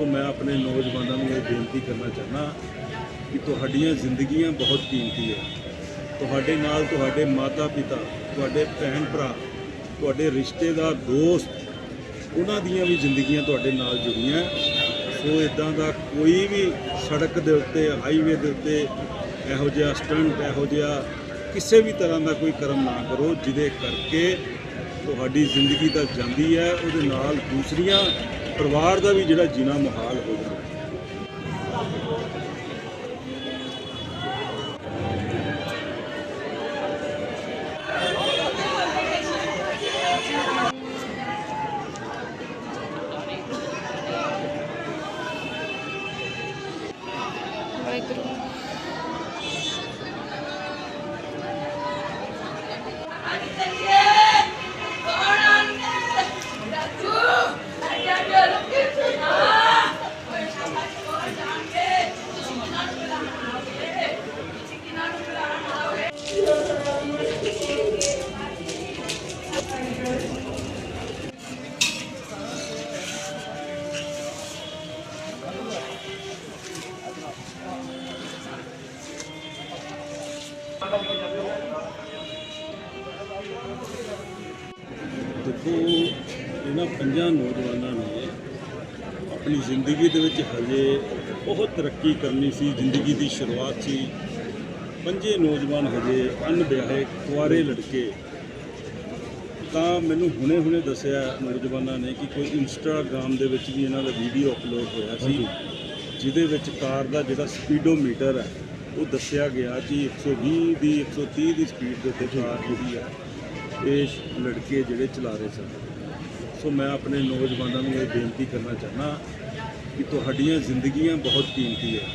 ਸੋ ਮੈਂ ਆਪਣੇ ਨੌਜਵਾਨਾਂ ਨੂੰ ਇਹ ਬੇਨਤੀ ਕਰਨਾ ਚਾਹਨਾ ਕਿ ਤੁਹਾਡੀਆਂ ਜ਼ਿੰਦਗੀਆਂ ਬਹੁਤ ਕੀਮਤੀ ਹੈ। ਤੁਹਾਡੇ ਨਾਲ ਤੁਹਾਡੇ ਮਾਤਾ ਪਿਤਾ ਤੁਹਾਡੇ ਭੈਣ ਭਰਾ ਤੁਹਾਡੇ ਰਿਸ਼ਤੇਦਾਰ, ਦੋਸਤ, ਉਹਨਾਂ ਦੀਆਂ ਵੀ ਜ਼ਿੰਦਗੀਆਂ ਤੁਹਾਡੇ ਨਾਲ ਜੁੜੀਆਂ। ਸੋ ਇਦਾਂ ਦਾ ਕੋਈ ਵੀ ਸੜਕ ਦੇ ਉੱਤੇ ਹਾਈਵੇ ਦੇ ਉੱਤੇ ਇਹੋ ਜਿਹਾ ਸਟੰਟ ਇਹੋ ਜਿਹਾ ਕਿਸੇ ਵੀ ਤਰ੍ਹਾਂ ਦਾ ਕੋਈ ਕਰਮ ਨਾ ਕਰੋ, ਜਿਹਦੇ ਕਰਕੇ ਤੁਹਾਡੀ ਜ਼ਿੰਦਗੀ ਤਾਂ ਜਾਂਦੀ ਹੈ, ਉਹਦੇ ਨਾਲ ਦੂਸਰੀਆਂ ਪਰਿਵਾਰ ਦਾ ਵੀ ਜਿਹੜਾ ਜੀਣਾ ਮੁਹਾਲ ਹੋ ਜਾਂਦਾ। ਵਾਹਿਗੁਰੂ। ਦੇਖੋ ਇਹਨਾਂ ਪੰਜਾਂ ਨੌਜਵਾਨਾਂ ਨੇ ਆਪਣੀ ਜ਼ਿੰਦਗੀ ਦੇ ਵਿੱਚ ਹਜੇ ਬਹੁਤ ਤਰੱਕੀ ਕਰਨੀ ਸੀ ਜ਼ਿੰਦਗੀ ਦੀ ਸ਼ੁਰੂਆਤ ਸੀ। ਪੰਜੇ ਨੌਜਵਾਨ ਹਜੇ ਅਣਵਿਆਹੇ ਕੁਆਰੇ ਲੜਕੇ। ਤਾਂ ਮੈਨੂੰ ਹੁਣੇ-ਹੁਣੇ ਦੱਸਿਆ ਨੌਜਵਾਨਾਂ ਨੇ ਕਿ ਕੋਈ ਇੰਸਟਾਗ੍ਰਾਮ ਦੇ ਵਿੱਚ ਵੀ ਇਹਨਾਂ ਦਾ ਵੀਡੀਓ ਅਪਲੋਡ ਹੋਇਆ ਸੀ ਜਿਹਦੇ ਵਿੱਚ ਕਾਰ ਦਾ ਜਿਹੜਾ ਸਪੀਡੋਮੀਟਰ ਹੈ ਉਹ ਦੱਸਿਆ ਗਿਆ ਕਿ 120 ਦੀ 130 ਦੀ ਸਪੀਡ ਦੇ ਉੱਤੇ ਕਾਰ ਜਿਹੜੀ ਆ ਇਹ ਲੜਕੇ ਜਿਹੜੇ ਚਲਾ ਰਹੇ ਸਨ। ਸੋ ਮੈਂ ਆਪਣੇ ਨੌਜਵਾਨਾਂ ਨੂੰ ਇਹ ਬੇਨਤੀ ਕਰਨਾ ਚਾਹਨਾ ਕਿ ਤੁਹਾਡੀਆਂ ਜ਼ਿੰਦਗੀਆਂ ਬਹੁਤ ਕੀਮਤੀ ਹੈ।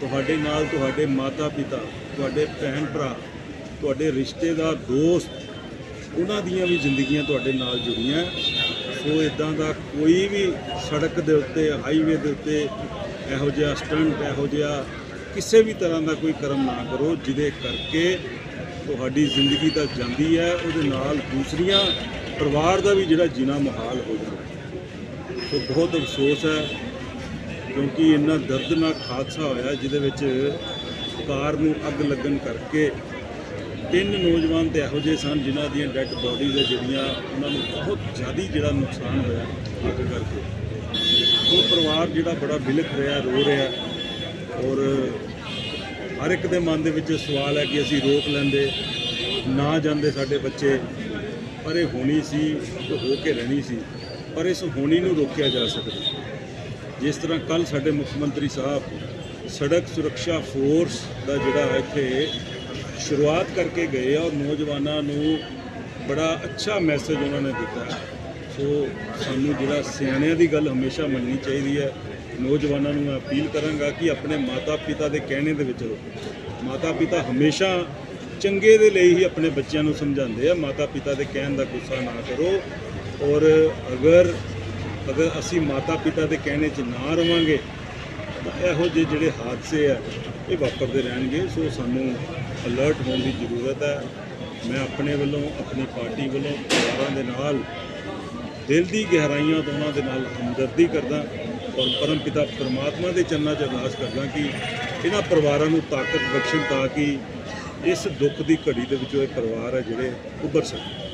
ਤੁਹਾਡੇ ਨਾਲ ਤੁਹਾਡੇ ਮਾਤਾ ਪਿਤਾ ਤੁਹਾਡੇ ਭੈਣ ਭਰਾ ਤੁਹਾਡੇ ਰਿਸ਼ਤੇਦਾਰ, ਦੋਸਤ, ਉਹਨਾਂ ਦੀਆਂ ਵੀ ਜ਼ਿੰਦਗੀਆਂ ਤੁਹਾਡੇ ਨਾਲ ਜੁੜੀਆਂ। ਸੋ ਇਦਾਂ ਦਾ ਕੋਈ ਵੀ ਸੜਕ ਦੇ ਉੱਤੇ ਹਾਈਵੇ ਦੇ ਉੱਤੇ ਇਹੋ ਜਿਹਾ ਸਟੰਟ ਇਹੋ ਜਿਹਾ ਕਿਸੇ ਵੀ ਤਰ੍ਹਾਂ ਦਾ ਕੋਈ ਕਰਮ ਨਾ ਕਰੋ, ਜਿਹਦੇ ਕਰਕੇ ਤੁਹਾਡੀ ਜ਼ਿੰਦਗੀ ਤਾਂ ਜਾਂਦੀ ਹੈ, ਉਹਦੇ ਨਾਲ ਦੂਸਰੀਆਂ ਪਰਿਵਾਰ ਦਾ ਵੀ ਜਿਹੜਾ ਜੀਣਾ ਮੁਹਾਲ ਹੋ ਜਾਂਦਾ। ਸੋ ਬਹੁਤ ਅਫਸੋਸ ਹੈ, ਕਿਉਂਕਿ ਇੰਨਾ ਦਰਦਨਾਕ ਹਾਦਸਾ ਹੋਇਆ, ਜਿਹਦੇ ਵਿੱਚ ਕਾਰ ਨੂੰ ਅੱਗ ਲੱਗਣ ਕਰਕੇ ਤਿੰਨ ਨੌਜਵਾਨ ਤੇ ਇਹੋ ਜਿਹੇ ਸਨ, ਜਿਨ੍ਹਾਂ ਦੀਆਂ ਡੈੱਡ ਬੋਡੀਜ਼ ਹੈ, ਜਿਹੜੀਆਂ ਉਹਨਾਂ ਨੂੰ ਬਹੁਤ ਜ਼ਿਆਦਾ ਜਿਹੜਾ ਨੁਕਸਾਨ ਹੋਇਆ ਅੱਗ ਕਰਕੇ। ਉਹ ਪਰਿਵਾਰ ਜਿਹੜਾ ਬੜਾ ਬਿਲਖ ਰਿਹਾ, ਰੋ ਰਿਹਾ, ਔਰ ਹਰ ਇੱਕ ਦੇ ਮਨ ਦੇ ਵਿੱਚ ਸਵਾਲ ਹੈ ਕਿ ਅਸੀਂ ਰੋਕ ਲੈਂਦੇ, ਨਾ ਜਾਂਦੇ ਸਾਡੇ ਬੱਚੇ। ਪਰ ਇਹ ਹੋਣੀ ਸੀ ਤੇ ਹੋ ਕੇ ਰਹਿਣੀ ਸੀ। ਪਰ ਇਸ ਹੋਣੀ ਨੂੰ ਰੋਕਿਆ ਜਾ ਸਕਦਾ ਜਿਸ ਤਰ੍ਹਾਂ ਕੱਲ ਸਾਡੇ ਮੁੱਖ ਮੰਤਰੀ ਸਾਹਿਬ ਸੜਕ ਸੁਰੱਖਿਆ ਫੋਰਸ ਦਾ ਜਿਹੜਾ ਇੱਥੇ ਸ਼ੁਰੂਆਤ ਕਰਕੇ ਗਏ ਔਰ ਨੌਜਵਾਨਾਂ ਨੂੰ ਬੜਾ ਅੱਛਾ ਮੈਸੇਜ ਉਹਨਾਂ ਨੇ ਦਿੱਤਾ। ਸੋ ਸਾਨੂੰ ਜਿਹੜਾ ਸਿਆਣਿਆਂ ਦੀ ਗੱਲ ਹਮੇਸ਼ਾ ਮੰਨਣੀ ਚਾਹੀਦੀ ਹੈ। ਨੌਜਵਾਨਾਂ ਨੂੰ ਮੈਂ ਅਪੀਲ ਕਰਾਂਗਾ ਕਿ ਆਪਣੇ ਮਾਤਾ ਪਿਤਾ ਦੇ ਕਹਿਣੇ ਦੇ ਵਿੱਚ ਰਹੋ ਮਾਤਾ ਪਿਤਾ ਹਮੇਸ਼ਾ ਚੰਗੇ ਦੇ ਲਈ ਹੀ ਆਪਣੇ ਬੱਚਿਆਂ ਨੂੰ ਸਮਝਾਉਂਦੇ ਆ। ਮਾਤਾ ਪਿਤਾ ਦੇ ਕਹਿਣ ਦਾ ਗੁੱਸਾ ਨਾ ਕਰੋ। ਔਰ ਅਗਰ ਅਗਰ ਅਸੀਂ ਮਾਤਾ ਪਿਤਾ ਦੇ ਕਹਿਣੇ 'ਚ ਨਾ ਰਵਾਂਗੇ, ਤਾਂ ਇਹੋ ਜਿਹੇ ਜਿਹੜੇ ਹਾਦਸੇ ਆ, ਇਹ ਵਾਪਰਦੇ ਰਹਿਣਗੇ। ਸੋ ਸਾਨੂੰ ਅਲਰਟ ਹੋਣ ਦੀ ਜ਼ਰੂਰਤ ਹੈ। ਮੈਂ ਆਪਣੇ ਵੱਲੋਂ, ਆਪਣੀ ਪਾਰਟੀ ਵੱਲੋਂ ਪਰਿਵਾਰਾਂ ਦੇ ਨਾਲ ਦਿਲ ਦੀ ਗਹਿਰਾਈਆਂ ਤੋਂ ਉਹਨਾਂ ਦੇ ਨਾਲ ਹਮਦਰਦੀ ਕਰਦਾ। ਔਰ ਪਰਮ ਪਿਤਾ ਪਰਮਾਤਮਾ ਦੇ ਚਰਨਾਂ 'ਚ ਅਰਦਾਸ ਕਰਦਾ ਕਿ ਇਹਨਾਂ ਪਰਿਵਾਰਾਂ ਨੂੰ ਤਾਕਤ ਬਖਸ਼ਣ ਤਾਂ ਕਿ ਇਸ ਦੁੱਖ ਦੀ ਘੜੀ ਦੇ ਵਿੱਚੋਂ ਇਹ ਪਰਿਵਾਰ ਹੈ ਜਿਹੜੇ ਉੱਭਰ ਸਕਣ।